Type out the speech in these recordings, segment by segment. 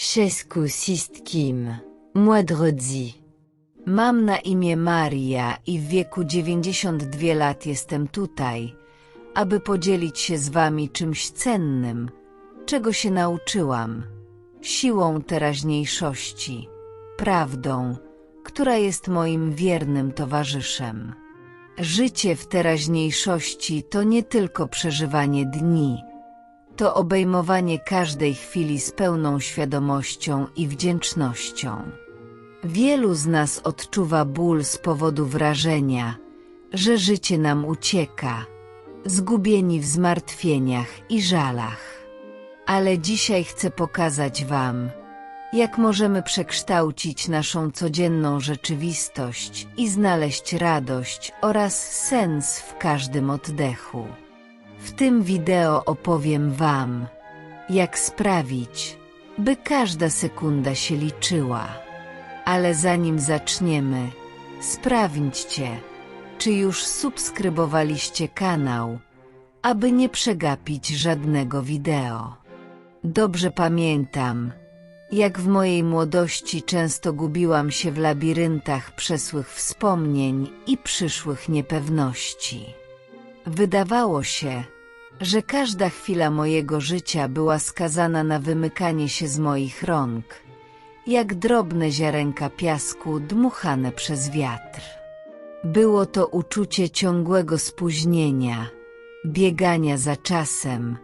Wszystko wszystkim. Moi drodzy. Mam na imię Maria i w wieku 92 lat jestem tutaj, aby podzielić się z wami czymś cennym, czego się nauczyłam, siłą teraźniejszości, prawdą, która jest moim wiernym towarzyszem. Życie w teraźniejszości to nie tylko przeżywanie dni, to obejmowanie każdej chwili z pełną świadomością i wdzięcznością. Wielu z nas odczuwa ból z powodu wrażenia, że życie nam ucieka, zgubieni w zmartwieniach i żalach. Ale dzisiaj chcę pokazać Wam, jak możemy przekształcić naszą codzienną rzeczywistość i znaleźć radość oraz sens w każdym oddechu. W tym wideo opowiem Wam, jak sprawić, by każda sekunda się liczyła. Ale zanim zaczniemy, sprawdźcie, czy już subskrybowaliście kanał, aby nie przegapić żadnego wideo. Dobrze pamiętam, jak w mojej młodości często gubiłam się w labiryntach przesłych wspomnień i przyszłych niepewności. Wydawało się, że każda chwila mojego życia była skazana na wymykanie się z moich rąk, jak drobne ziarenka piasku dmuchane przez wiatr. Było to uczucie ciągłego spóźnienia, biegania za czasem,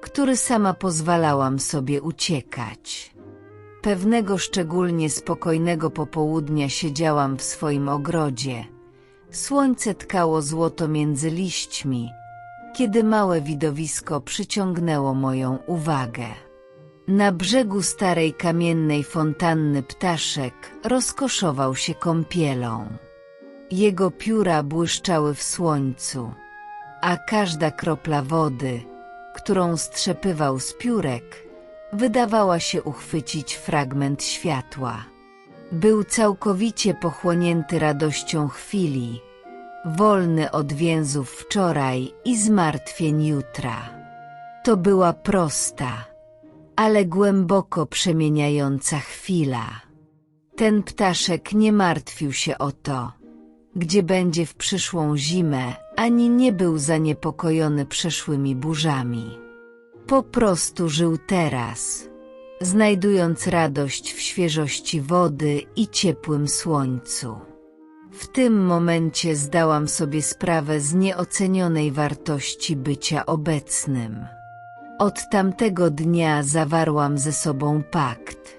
który sama pozwalałam sobie uciekać. Pewnego szczególnie spokojnego popołudnia siedziałam w swoim ogrodzie. Słońce tkało złoto między liśćmi, kiedy małe widowisko przyciągnęło moją uwagę. Na brzegu starej kamiennej fontanny ptaszek rozkoszował się kąpielą. Jego pióra błyszczały w słońcu, a każda kropla wody, którą strzepywał z piórek, wydawała się uchwycić fragment światła. Był całkowicie pochłonięty radością chwili, wolny od więzów wczoraj i zmartwień jutra. To była prosta, ale głęboko przemieniająca chwila. Ten ptaszek nie martwił się o to, gdzie będzie w przyszłą zimę, ani nie był zaniepokojony przeszłymi burzami. Po prostu żył teraz, znajdując radość w świeżości wody i ciepłym słońcu. W tym momencie zdałam sobie sprawę z nieocenionej wartości bycia obecnym. Od tamtego dnia zawarłam ze sobą pakt.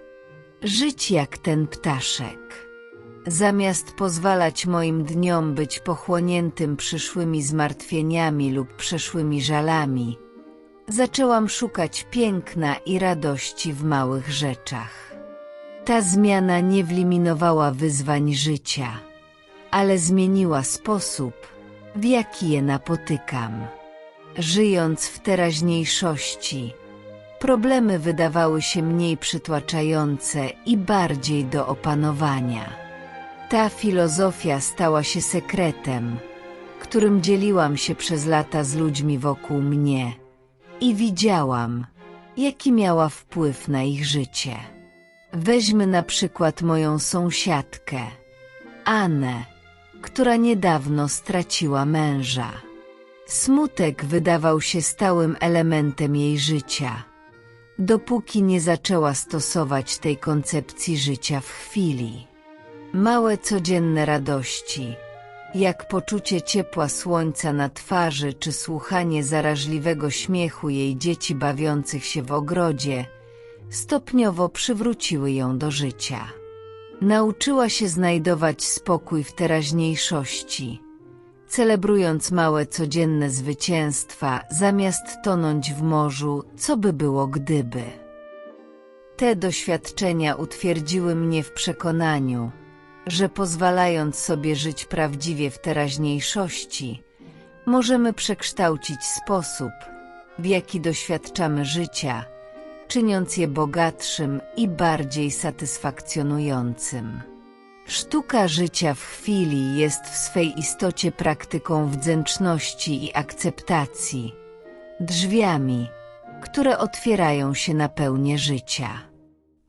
Żyć jak ten ptaszek. Zamiast pozwalać moim dniom być pochłoniętym przyszłymi zmartwieniami lub przeszłymi żalami, zaczęłam szukać piękna i radości w małych rzeczach. Ta zmiana nie wliminowała wyzwań życia, ale zmieniła sposób, w jaki je napotykam. Żyjąc w teraźniejszości, problemy wydawały się mniej przytłaczające i bardziej do opanowania. Ta filozofia stała się sekretem, którym dzieliłam się przez lata z ludźmi wokół mnie i widziałam, jaki miała wpływ na ich życie. Weźmy na przykład moją sąsiadkę, Anę, która niedawno straciła męża. Smutek wydawał się stałym elementem jej życia, dopóki nie zaczęła stosować tej koncepcji życia w chwili. Małe codzienne radości, jak poczucie ciepła słońca na twarzy czy słuchanie zaraźliwego śmiechu jej dzieci bawiących się w ogrodzie, stopniowo przywróciły ją do życia. Nauczyła się znajdować spokój w teraźniejszości, celebrując małe codzienne zwycięstwa, zamiast tonąć w morzu, co by było gdyby. Te doświadczenia utwierdziły mnie w przekonaniu, że pozwalając sobie żyć prawdziwie w teraźniejszości, możemy przekształcić sposób, w jaki doświadczamy życia, czyniąc je bogatszym i bardziej satysfakcjonującym. Sztuka życia w chwili jest w swej istocie praktyką wdzięczności i akceptacji, drzwiami, które otwierają się na pełnię życia.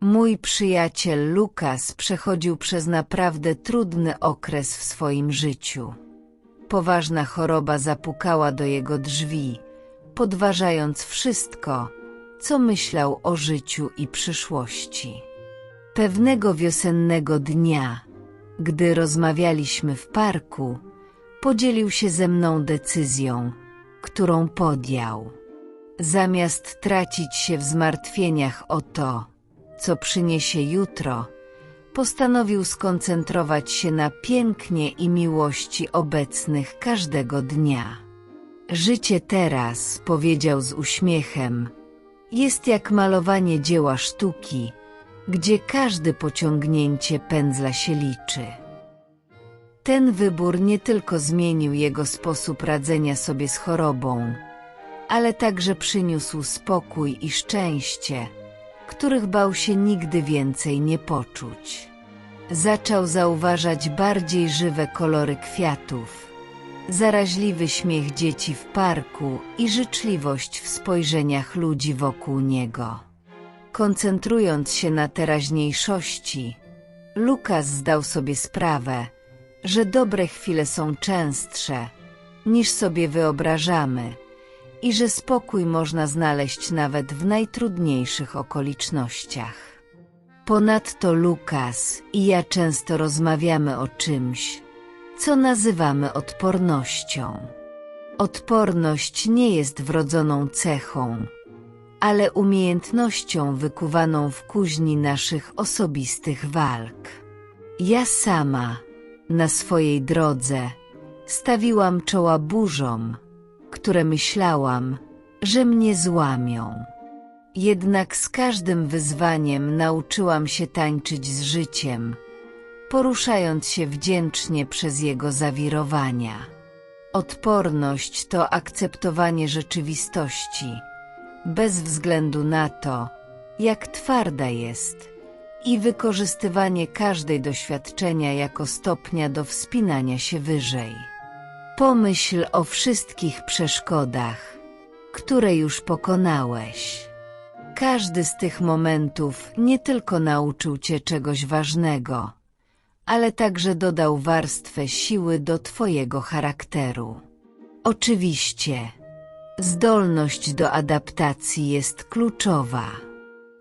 Mój przyjaciel Lukas przechodził przez naprawdę trudny okres w swoim życiu. Poważna choroba zapukała do jego drzwi, podważając wszystko, co myślał o życiu i przyszłości. Pewnego wiosennego dnia, gdy rozmawialiśmy w parku, podzielił się ze mną decyzją, którą podjął. Zamiast tracić się w zmartwieniach o to, co przyniesie jutro, postanowił skoncentrować się na pięknie i miłości obecnych każdego dnia. Życie teraz, powiedział z uśmiechem, jest jak malowanie dzieła sztuki, gdzie każde pociągnięcie pędzla się liczy. Ten wybór nie tylko zmienił jego sposób radzenia sobie z chorobą, ale także przyniósł spokój i szczęście, których bał się nigdy więcej nie poczuć. Zaczął zauważać bardziej żywe kolory kwiatów, zaraźliwy śmiech dzieci w parku i życzliwość w spojrzeniach ludzi wokół niego. Koncentrując się na teraźniejszości, Lukas zdał sobie sprawę, że dobre chwile są częstsze, niż sobie wyobrażamy i że spokój można znaleźć nawet w najtrudniejszych okolicznościach. Ponadto Lukas i ja często rozmawiamy o czymś, co nazywamy odpornością. Odporność nie jest wrodzoną cechą, ale umiejętnością wykuwaną w kuźni naszych osobistych walk. Ja sama, na swojej drodze, stawiłam czoła burzom, które myślałam, że mnie złamią. Jednak z każdym wyzwaniem nauczyłam się tańczyć z życiem, poruszając się wdzięcznie przez jego zawirowania. Odporność to akceptowanie rzeczywistości, bez względu na to, jak twarda jest, i wykorzystywanie każdej doświadczenia jako stopnia do wspinania się wyżej. Pomyśl o wszystkich przeszkodach, które już pokonałeś. Każdy z tych momentów nie tylko nauczył cię czegoś ważnego, ale także dodał warstwę siły do twojego charakteru. Oczywiście, zdolność do adaptacji jest kluczowa.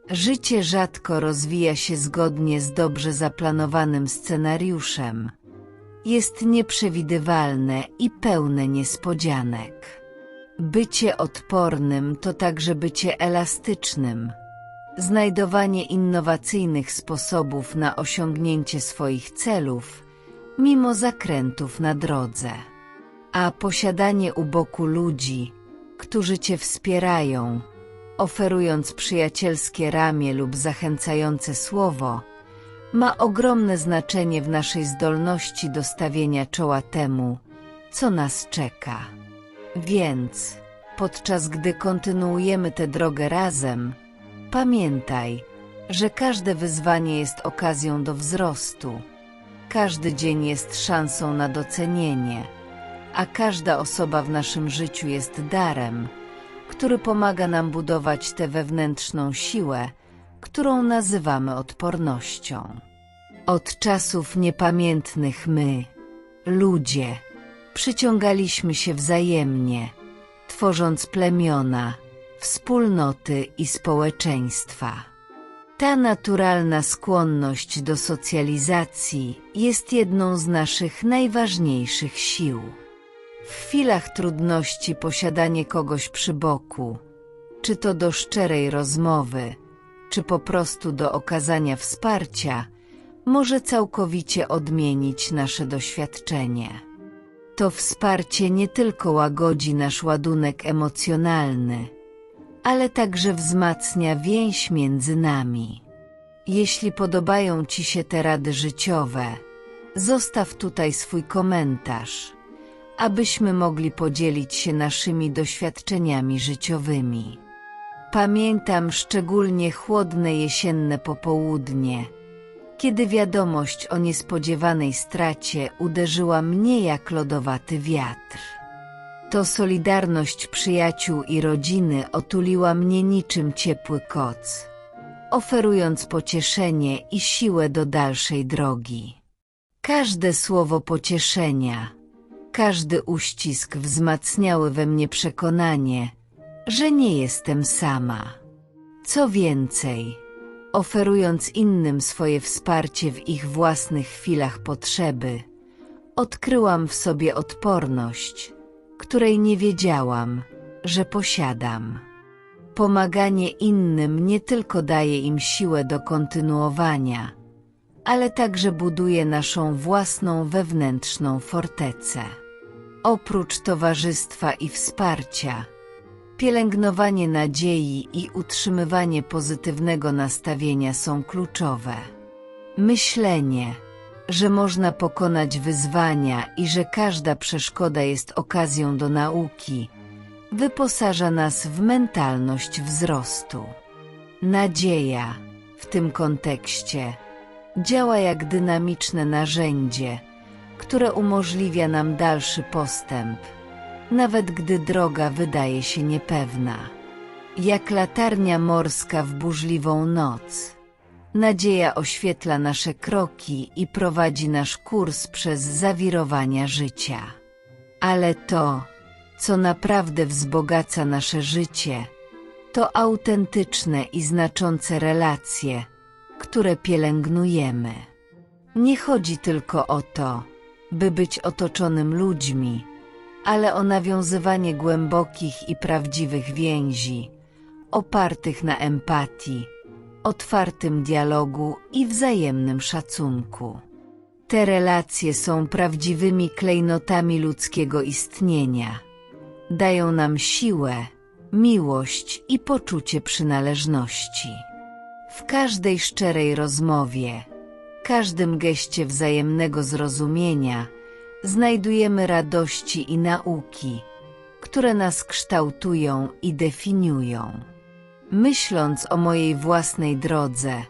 Życie rzadko rozwija się zgodnie z dobrze zaplanowanym scenariuszem. Jest nieprzewidywalne i pełne niespodzianek. Bycie odpornym to także bycie elastycznym. Znajdowanie innowacyjnych sposobów na osiągnięcie swoich celów, mimo zakrętów na drodze. A posiadanie u boku ludzi, którzy Cię wspierają, oferując przyjacielskie ramię lub zachęcające słowo, ma ogromne znaczenie w naszej zdolności do stawienia czoła temu, co nas czeka. Więc, podczas gdy kontynuujemy tę drogę razem, pamiętaj, że każde wyzwanie jest okazją do wzrostu, każdy dzień jest szansą na docenienie, a każda osoba w naszym życiu jest darem, który pomaga nam budować tę wewnętrzną siłę, którą nazywamy odpornością. Od czasów niepamiętnych my, ludzie, przyciągaliśmy się wzajemnie, tworząc plemiona, wspólnoty i społeczeństwa. Ta naturalna skłonność do socjalizacji jest jedną z naszych najważniejszych sił. W chwilach trudności posiadanie kogoś przy boku, czy to do szczerej rozmowy, czy po prostu do okazania wsparcia, może całkowicie odmienić nasze doświadczenie. To wsparcie nie tylko łagodzi nasz ładunek emocjonalny, ale także wzmacnia więź między nami. Jeśli podobają Ci się te rady życiowe, zostaw tutaj swój komentarz, abyśmy mogli podzielić się naszymi doświadczeniami życiowymi. Pamiętam szczególnie chłodne jesienne popołudnie, kiedy wiadomość o niespodziewanej stracie uderzyła mnie jak lodowaty wiatr. To solidarność przyjaciół i rodziny otuliła mnie niczym ciepły koc, oferując pocieszenie i siłę do dalszej drogi. Każde słowo pocieszenia, każdy uścisk wzmacniały we mnie przekonanie, że nie jestem sama. Co więcej, oferując innym swoje wsparcie w ich własnych chwilach potrzeby, odkryłam w sobie odporność, której nie wiedziałam, że posiadam. Pomaganie innym nie tylko daje im siłę do kontynuowania, ale także buduje naszą własną wewnętrzną fortecę. Oprócz towarzystwa i wsparcia, pielęgnowanie nadziei i utrzymywanie pozytywnego nastawienia są kluczowe. Myślenie, że można pokonać wyzwania i że każda przeszkoda jest okazją do nauki, wyposaża nas w mentalność wzrostu. Nadzieja, w tym kontekście, działa jak dynamiczne narzędzie, które umożliwia nam dalszy postęp, nawet gdy droga wydaje się niepewna. Jak latarnia morska w burzliwą noc. Nadzieja oświetla nasze kroki i prowadzi nasz kurs przez zawirowania życia. Ale to, co naprawdę wzbogaca nasze życie, to autentyczne i znaczące relacje, które pielęgnujemy. Nie chodzi tylko o to, by być otoczonym ludźmi, ale o nawiązywanie głębokich i prawdziwych więzi, opartych na empatii, otwartym dialogu i wzajemnym szacunku. Te relacje są prawdziwymi klejnotami ludzkiego istnienia. Dają nam siłę, miłość i poczucie przynależności. W każdej szczerej rozmowie, każdym geście wzajemnego zrozumienia znajdujemy radości i nauki, które nas kształtują i definiują. Myśląc o mojej własnej drodze,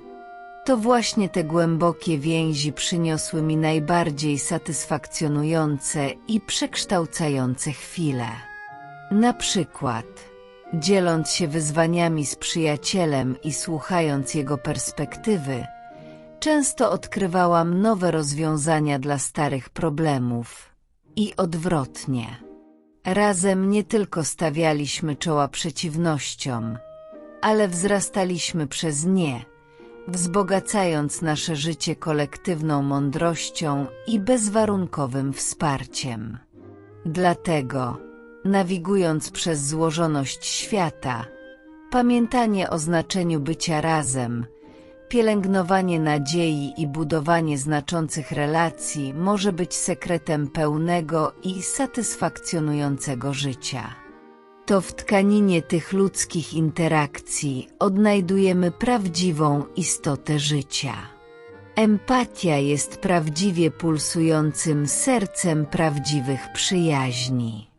to właśnie te głębokie więzi przyniosły mi najbardziej satysfakcjonujące i przekształcające chwile. Na przykład, dzieląc się wyzwaniami z przyjacielem i słuchając jego perspektywy, często odkrywałam nowe rozwiązania dla starych problemów. I odwrotnie. Razem nie tylko stawialiśmy czoła przeciwnościom, ale wzrastaliśmy przez nie, wzbogacając nasze życie kolektywną mądrością i bezwarunkowym wsparciem. Dlatego, nawigując przez złożoność świata, pamiętanie o znaczeniu bycia razem, pielęgnowanie nadziei i budowanie znaczących relacji może być sekretem pełnego i satysfakcjonującego życia. To w tkaninie tych ludzkich interakcji odnajdujemy prawdziwą istotę życia. Empatia jest prawdziwie pulsującym sercem prawdziwych przyjaźni.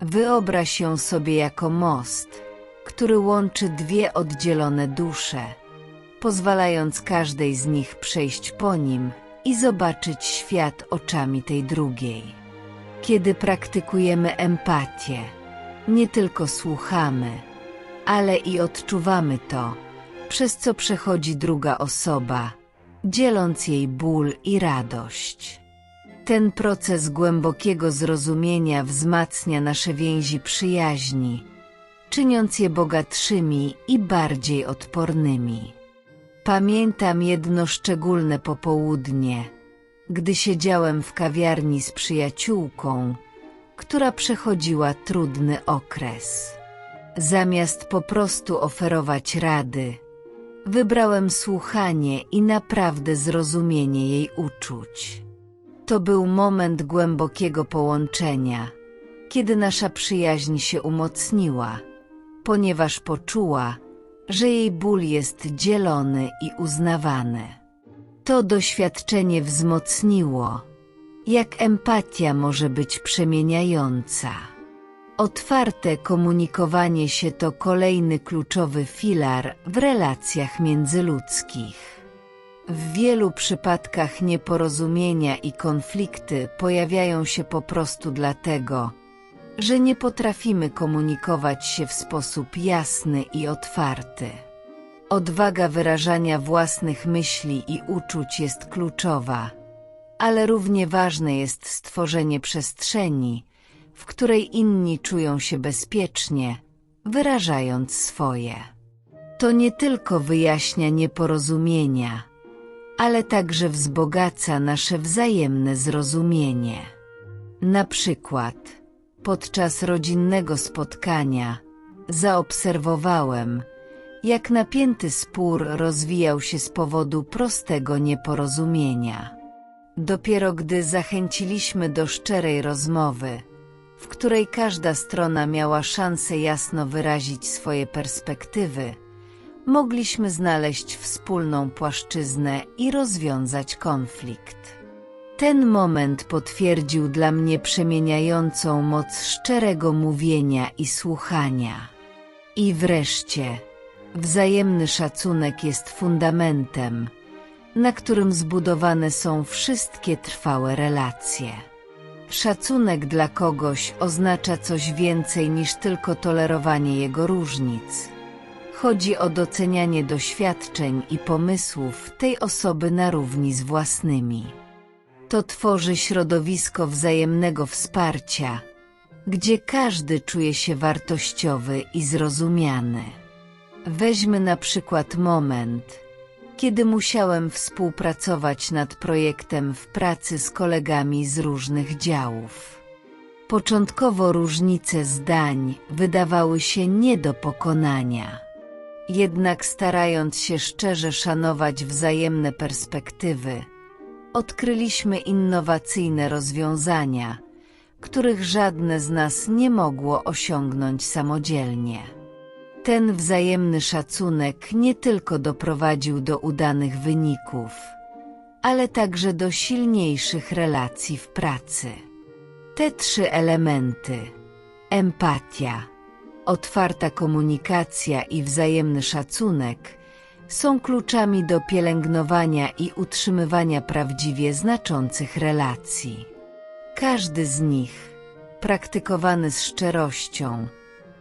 Wyobraź ją sobie jako most, który łączy dwie oddzielone dusze, pozwalając każdej z nich przejść po nim i zobaczyć świat oczami tej drugiej. Kiedy praktykujemy empatię, nie tylko słuchamy, ale i odczuwamy to, przez co przechodzi druga osoba, dzieląc jej ból i radość. Ten proces głębokiego zrozumienia wzmacnia nasze więzi przyjaźni, czyniąc je bogatszymi i bardziej odpornymi. Pamiętam jedno szczególne popołudnie, gdy siedziałem w kawiarni z przyjaciółką, która przechodziła trudny okres. Zamiast po prostu oferować rady, wybrałem słuchanie i naprawdę zrozumienie jej uczuć. To był moment głębokiego połączenia, kiedy nasza przyjaźń się umocniła, ponieważ poczuła, że jej ból jest dzielony i uznawany. To doświadczenie wzmocniło, jak empatia może być przemieniająca. Otwarte komunikowanie się to kolejny kluczowy filar w relacjach międzyludzkich. W wielu przypadkach nieporozumienia i konflikty pojawiają się po prostu dlatego, że nie potrafimy komunikować się w sposób jasny i otwarty. Odwaga wyrażania własnych myśli i uczuć jest kluczowa, ale równie ważne jest stworzenie przestrzeni, w której inni czują się bezpiecznie, wyrażając swoje. To nie tylko wyjaśnia nieporozumienia, ale także wzbogaca nasze wzajemne zrozumienie. Na przykład, podczas rodzinnego spotkania zaobserwowałem, jak napięty spór rozwijał się z powodu prostego nieporozumienia. Dopiero gdy zachęciliśmy do szczerej rozmowy, w której każda strona miała szansę jasno wyrazić swoje perspektywy, mogliśmy znaleźć wspólną płaszczyznę i rozwiązać konflikt. Ten moment potwierdził dla mnie przemieniającą moc szczerego mówienia i słuchania. I wreszcie, wzajemny szacunek jest fundamentem, na którym zbudowane są wszystkie trwałe relacje. Szacunek dla kogoś oznacza coś więcej niż tylko tolerowanie jego różnic. Chodzi o docenianie doświadczeń i pomysłów tej osoby na równi z własnymi. To tworzy środowisko wzajemnego wsparcia, gdzie każdy czuje się wartościowy i zrozumiany. Weźmy na przykład moment, kiedy musiałem współpracować nad projektem w pracy z kolegami z różnych działów. Początkowo różnice zdań wydawały się nie do pokonania. Jednak starając się szczerze szanować wzajemne perspektywy, odkryliśmy innowacyjne rozwiązania, których żadne z nas nie mogło osiągnąć samodzielnie. Ten wzajemny szacunek nie tylko doprowadził do udanych wyników, ale także do silniejszych relacji w pracy. Te trzy elementy empatia, otwarta komunikacja i wzajemny szacunek są kluczami do pielęgnowania i utrzymywania prawdziwie znaczących relacji. Każdy z nich, praktykowany z szczerością,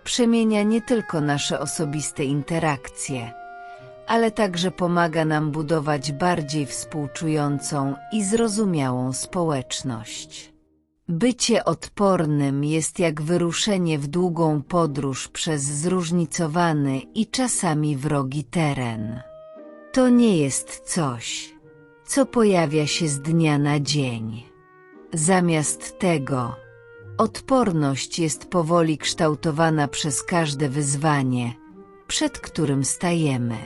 przemienia nie tylko nasze osobiste interakcje, ale także pomaga nam budować bardziej współczującą i zrozumiałą społeczność. Bycie odpornym jest jak wyruszenie w długą podróż przez zróżnicowany i czasami wrogi teren. To nie jest coś, co pojawia się z dnia na dzień. Zamiast tego, odporność jest powoli kształtowana przez każde wyzwanie, przed którym stajemy.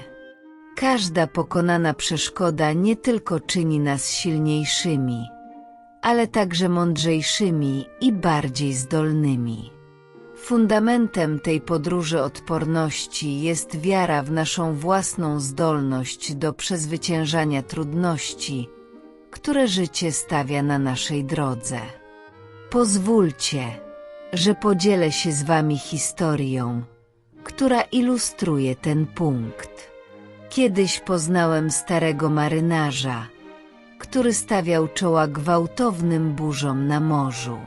Każda pokonana przeszkoda nie tylko czyni nas silniejszymi, ale także mądrzejszymi i bardziej zdolnymi. Fundamentem tej podróży odporności jest wiara w naszą własną zdolność do przezwyciężania trudności, które życie stawia na naszej drodze. Pozwólcie, że podzielę się z Wami historią, która ilustruje ten punkt. Kiedyś poznałem starego marynarza, który stawiał czoła gwałtownym burzom na morzu.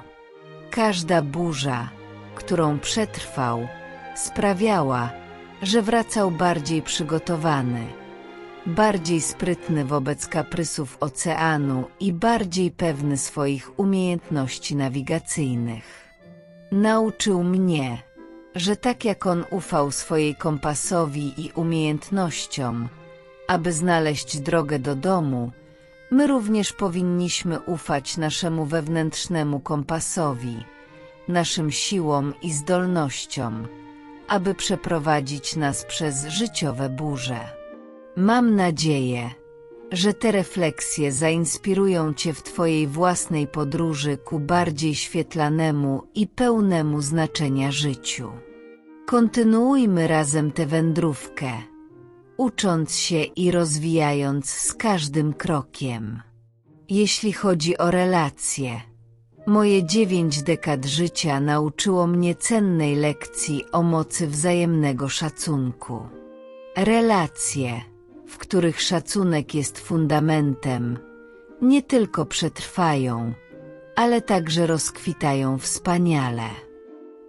Każda burza, którą przetrwał, sprawiała, że wracał bardziej przygotowany, bardziej sprytny wobec kaprysów oceanu i bardziej pewny swoich umiejętności nawigacyjnych. Nauczył mnie, że tak jak on ufał swojej kompasowi i umiejętnościom, aby znaleźć drogę do domu, my również powinniśmy ufać naszemu wewnętrznemu kompasowi, naszym siłom i zdolnościom, aby przeprowadzić nas przez życiowe burze. Mam nadzieję, że te refleksje zainspirują Cię w Twojej własnej podróży ku bardziej świetlanemu i pełnemu znaczenia życiu. Kontynuujmy razem tę wędrówkę, ucząc się i rozwijając z każdym krokiem. Jeśli chodzi o relacje, moje dziewięć dekad życia nauczyło mnie cennej lekcji o mocy wzajemnego szacunku. Relacje, w których szacunek jest fundamentem, nie tylko przetrwają, ale także rozkwitają wspaniale.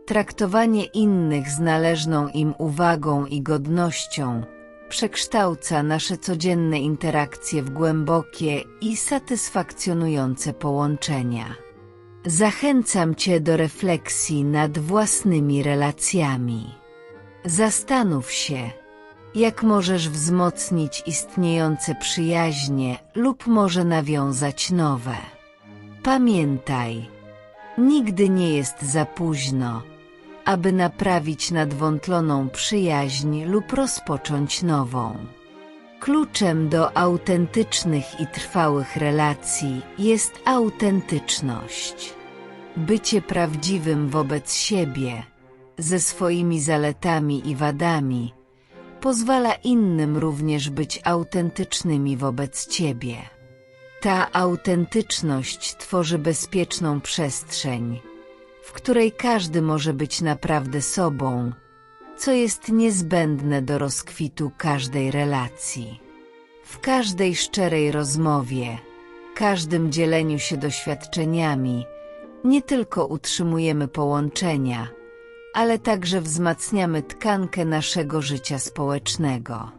Traktowanie innych z należną im uwagą i godnością przekształca nasze codzienne interakcje w głębokie i satysfakcjonujące połączenia. Zachęcam Cię do refleksji nad własnymi relacjami. Zastanów się, jak możesz wzmocnić istniejące przyjaźnie lub może nawiązać nowe. Pamiętaj, nigdy nie jest za późno, aby naprawić nadwątloną przyjaźń lub rozpocząć nową. Kluczem do autentycznych i trwałych relacji jest autentyczność. Bycie prawdziwym wobec siebie, ze swoimi zaletami i wadami, pozwala innym również być autentycznymi wobec Ciebie. Ta autentyczność tworzy bezpieczną przestrzeń, w której każdy może być naprawdę sobą, co jest niezbędne do rozkwitu każdej relacji. W każdej szczerej rozmowie, każdym dzieleniu się doświadczeniami, nie tylko utrzymujemy połączenia, ale także wzmacniamy tkankę naszego życia społecznego.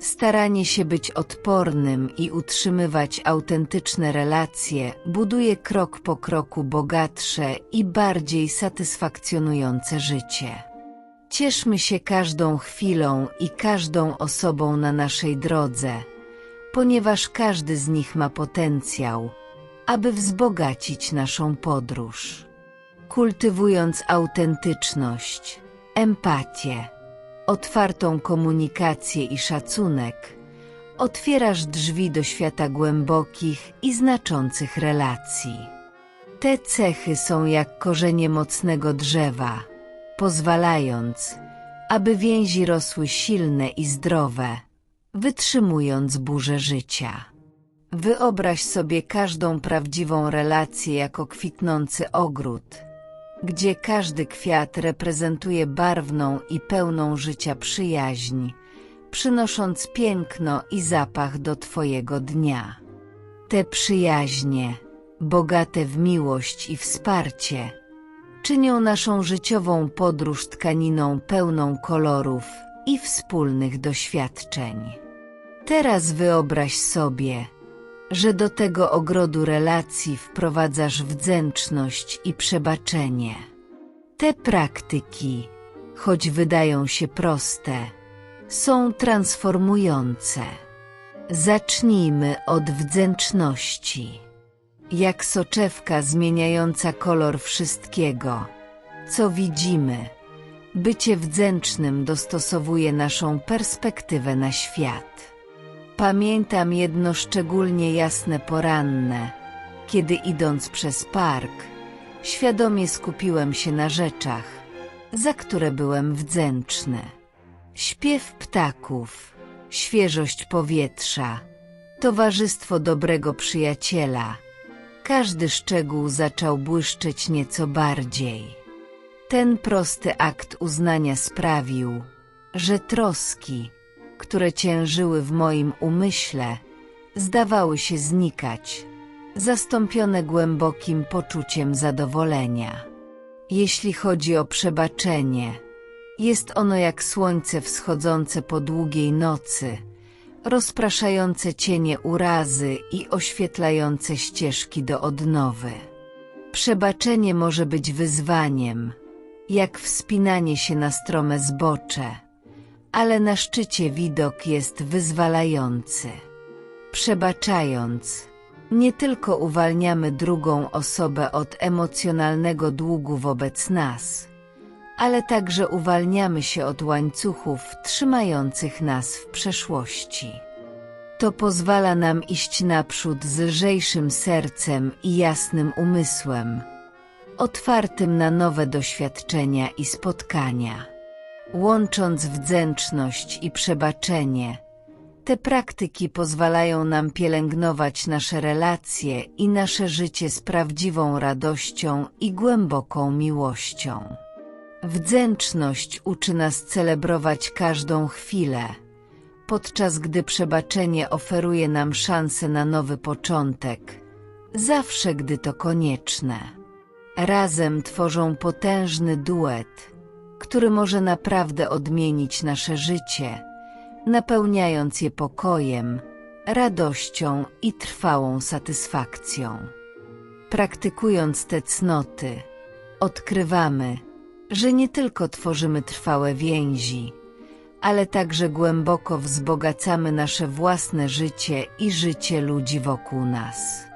Staranie się być odpornym i utrzymywać autentyczne relacje buduje krok po kroku bogatsze i bardziej satysfakcjonujące życie. Cieszmy się każdą chwilą i każdą osobą na naszej drodze, ponieważ każdy z nich ma potencjał, aby wzbogacić naszą podróż. Kultywując autentyczność, empatię, otwartą komunikację i szacunek, otwierasz drzwi do świata głębokich i znaczących relacji. Te cechy są jak korzenie mocnego drzewa, pozwalając, aby więzi rosły silne i zdrowe, wytrzymując burze życia. Wyobraź sobie każdą prawdziwą relację jako kwitnący ogród, gdzie każdy kwiat reprezentuje barwną i pełną życia przyjaźń, przynosząc piękno i zapach do Twojego dnia. Te przyjaźnie, bogate w miłość i wsparcie, czynią naszą życiową podróż tkaniną pełną kolorów i wspólnych doświadczeń. Teraz wyobraź sobie, że do tego ogrodu relacji wprowadzasz wdzięczność i przebaczenie. Te praktyki, choć wydają się proste, są transformujące. Zacznijmy od wdzięczności. Jak soczewka zmieniająca kolor wszystkiego, co widzimy, bycie wdzięcznym dostosowuje naszą perspektywę na świat. Pamiętam jedno szczególnie jasne poranne, kiedy idąc przez park, świadomie skupiłem się na rzeczach, za które byłem wdzięczny. Śpiew ptaków, świeżość powietrza, towarzystwo dobrego przyjaciela. Każdy szczegół zaczął błyszczeć nieco bardziej. Ten prosty akt uznania sprawił, że troski, które ciężyły w moim umyśle, zdawały się znikać, zastąpione głębokim poczuciem zadowolenia. Jeśli chodzi o przebaczenie, jest ono jak słońce wschodzące po długiej nocy, rozpraszające cienie urazy i oświetlające ścieżki do odnowy. Przebaczenie może być wyzwaniem, jak wspinanie się na strome zbocze, ale na szczycie widok jest wyzwalający. Przebaczając, nie tylko uwalniamy drugą osobę od emocjonalnego długu wobec nas, ale także uwalniamy się od łańcuchów trzymających nas w przeszłości. To pozwala nam iść naprzód z lżejszym sercem i jasnym umysłem, otwartym na nowe doświadczenia i spotkania. Łącząc wdzięczność i przebaczenie, te praktyki pozwalają nam pielęgnować nasze relacje i nasze życie z prawdziwą radością i głęboką miłością. Wdzięczność uczy nas celebrować każdą chwilę, podczas gdy przebaczenie oferuje nam szansę na nowy początek, zawsze gdy to konieczne. Razem tworzą potężny duet, który może naprawdę odmienić nasze życie, napełniając je pokojem, radością i trwałą satysfakcją. Praktykując te cnoty, odkrywamy, że nie tylko tworzymy trwałe więzi, ale także głęboko wzbogacamy nasze własne życie i życie ludzi wokół nas.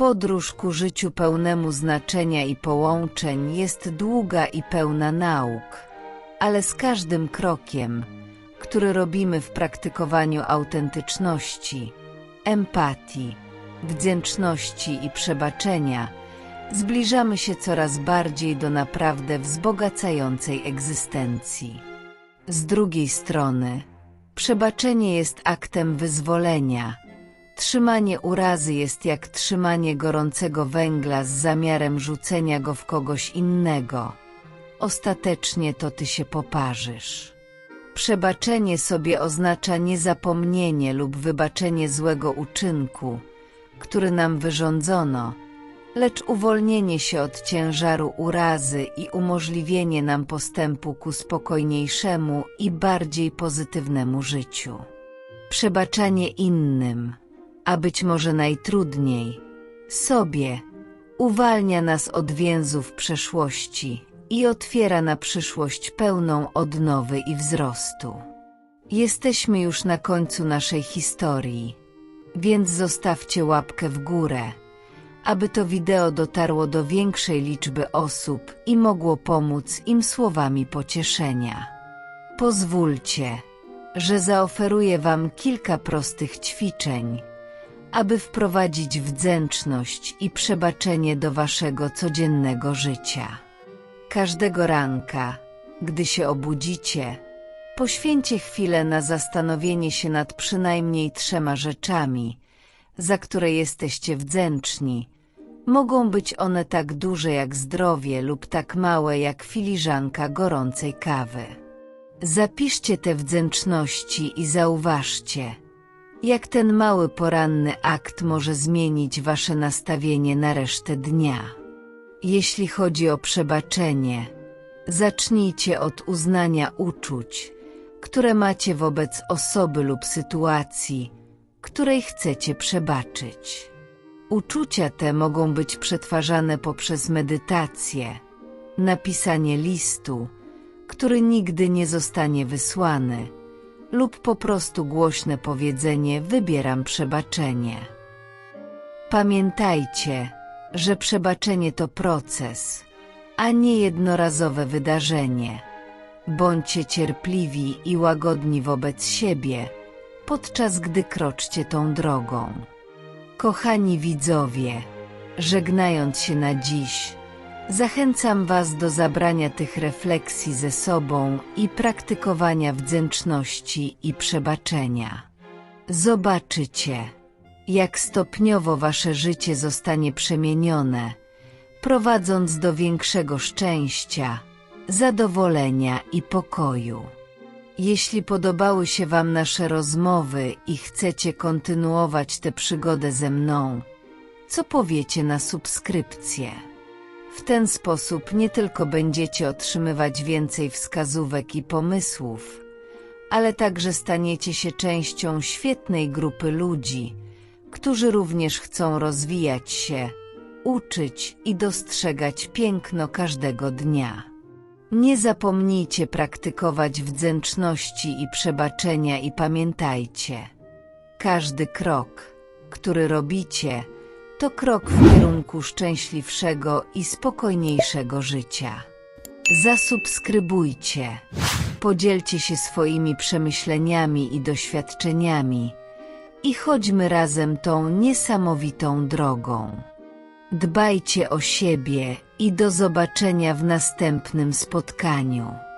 Podróż ku życiu pełnemu znaczenia i połączeń jest długa i pełna nauk, ale z każdym krokiem, który robimy w praktykowaniu autentyczności, empatii, wdzięczności i przebaczenia, zbliżamy się coraz bardziej do naprawdę wzbogacającej egzystencji. Z drugiej strony, przebaczenie jest aktem wyzwolenia. Trzymanie urazy jest jak trzymanie gorącego węgla z zamiarem rzucenia go w kogoś innego. Ostatecznie to ty się poparzysz. Przebaczenie sobie oznacza niezapomnienie lub wybaczenie złego uczynku, który nam wyrządzono, lecz uwolnienie się od ciężaru urazy i umożliwienie nam postępu ku spokojniejszemu i bardziej pozytywnemu życiu. Przebaczanie innym, a być może najtrudniej, sobie, uwalnia nas od więzów przeszłości i otwiera na przyszłość pełną odnowy i wzrostu. Jesteśmy już na końcu naszej historii, więc zostawcie łapkę w górę, aby to wideo dotarło do większej liczby osób i mogło pomóc im słowami pocieszenia. Pozwólcie, że zaoferuję Wam kilka prostych ćwiczeń, aby wprowadzić wdzięczność i przebaczenie do Waszego codziennego życia. Każdego ranka, gdy się obudzicie, poświęćcie chwilę na zastanowienie się nad przynajmniej trzema rzeczami, za które jesteście wdzięczni. Mogą być one tak duże jak zdrowie lub tak małe jak filiżanka gorącej kawy. Zapiszcie te wdzięczności i zauważcie, jak ten mały poranny akt może zmienić wasze nastawienie na resztę dnia. Jeśli chodzi o przebaczenie, zacznijcie od uznania uczuć, które macie wobec osoby lub sytuacji, której chcecie przebaczyć. Uczucia te mogą być przetwarzane poprzez medytację, napisanie listu, który nigdy nie zostanie wysłany, lub po prostu głośne powiedzenie wybieram przebaczenie. Pamiętajcie, że przebaczenie to proces, a nie jednorazowe wydarzenie. Bądźcie cierpliwi i łagodni wobec siebie, podczas gdy kroczcie tą drogą. Kochani widzowie, żegnając się na dziś, zachęcam Was do zabrania tych refleksji ze sobą i praktykowania wdzięczności i przebaczenia. Zobaczycie, jak stopniowo Wasze życie zostanie przemienione, prowadząc do większego szczęścia, zadowolenia i pokoju. Jeśli podobały się Wam nasze rozmowy i chcecie kontynuować tę przygodę ze mną, co powiecie na subskrypcję? W ten sposób nie tylko będziecie otrzymywać więcej wskazówek i pomysłów, ale także staniecie się częścią świetnej grupy ludzi, którzy również chcą rozwijać się, uczyć i dostrzegać piękno każdego dnia. Nie zapomnijcie praktykować wdzięczności i przebaczenia i pamiętajcie, każdy krok, który robicie, to krok w kierunku szczęśliwszego i spokojniejszego życia. Zasubskrybujcie, podzielcie się swoimi przemyśleniami i doświadczeniami i chodźmy razem tą niesamowitą drogą. Dbajcie o siebie i do zobaczenia w następnym spotkaniu.